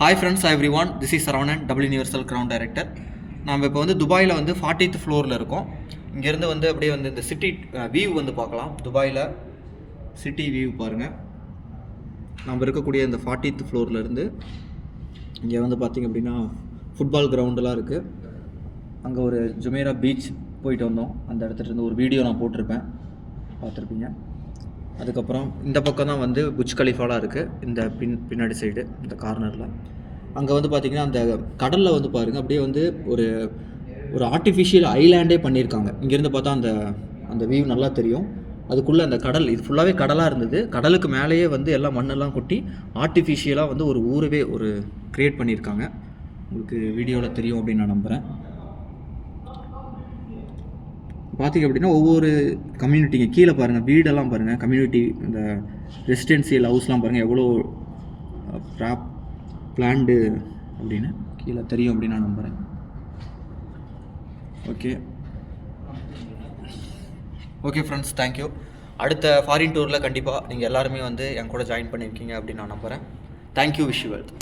Hi friends everyone this is Saravanan double universal ground director நம்ம இப்போ வந்து துபாயில் வந்து ஃபார்ட்டித் ஃப்ளோரில் இருக்கோம். இங்கேருந்து வந்து அப்படியே வந்து இந்த சிட்டி வியூ வந்து பார்க்கலாம். துபாயில் சிட்டி வியூ பாருங்கள் நம்ம இருக்கக்கூடிய இந்த ஃபார்ட்டித் ஃப்ளோர்லேருந்து இங்கே வந்து பார்த்திங்க அப்படின்னா ஃபுட்பால் கிரவுண்டெலாம் இருக்குது அங்கே ஒரு ஜுமேரா பீச் போயிட்டு வந்தோம். அந்த இடத்துல இருந்து ஒரு வீடியோ நான் போட்டிருப்பேன். பார்த்துருப்பீங்க. அதுக்கப்புறம் இந்த பக்கம் தான் வந்து புஜ் கலிஃபாலாம் இருக்குது இந்த பின் பின்னாடி சைடு இந்த கார்னரில் அங்கே வந்து பார்த்திங்கன்னா அந்த கடலில் வந்து பாருங்கள் அப்படியே வந்து ஒரு ஒரு ஆர்டிஃபிஷியல் ஐலாண்டே பண்ணியிருக்காங்க. இங்கேருந்து பார்த்தா அந்த அந்த வியூ நல்லா தெரியும். அதுக்குள்ளே அந்த கடல் இது ஃபுல்லாகவே கடலாக இருந்தது. கடலுக்கு மேலேயே வந்து எல்லாம் மண்ணெல்லாம் கொட்டி ஆர்டிஃபிஷியலாக வந்து ஒரு ஊரவே ஒரு க்ரியேட் பண்ணியிருக்காங்க. உங்களுக்கு வீடியோவில் தெரியும் அப்படின்னு நான் நம்புகிறேன் பார்த்தீங்க அப்படின்னா ஒவ்வொரு கம்யூனிட்டிங்க கீழே பாருங்கள் வீடெல்லாம் பாருங்கள் கம்யூனிட்டி இந்த ரெசிடென்சியல் ஹவுஸ்லாம் பாருங்கள் எவ்வளோ ப்ராப் பிளான்டு அப்படின்னு கீழே தெரியும் அப்படின்னு நான் நம்புகிறேன் okay okay friends thank you அடுத்த ஃபாரின் டூரில் கண்டிப்பாக நீங்கள் எல்லாருமே வந்து என் கூட ஜாயின் பண்ணியிருக்கீங்க அப்படின்னு நான் நம்புகிறேன் தேங்க்யூ விஷ் வெல்த்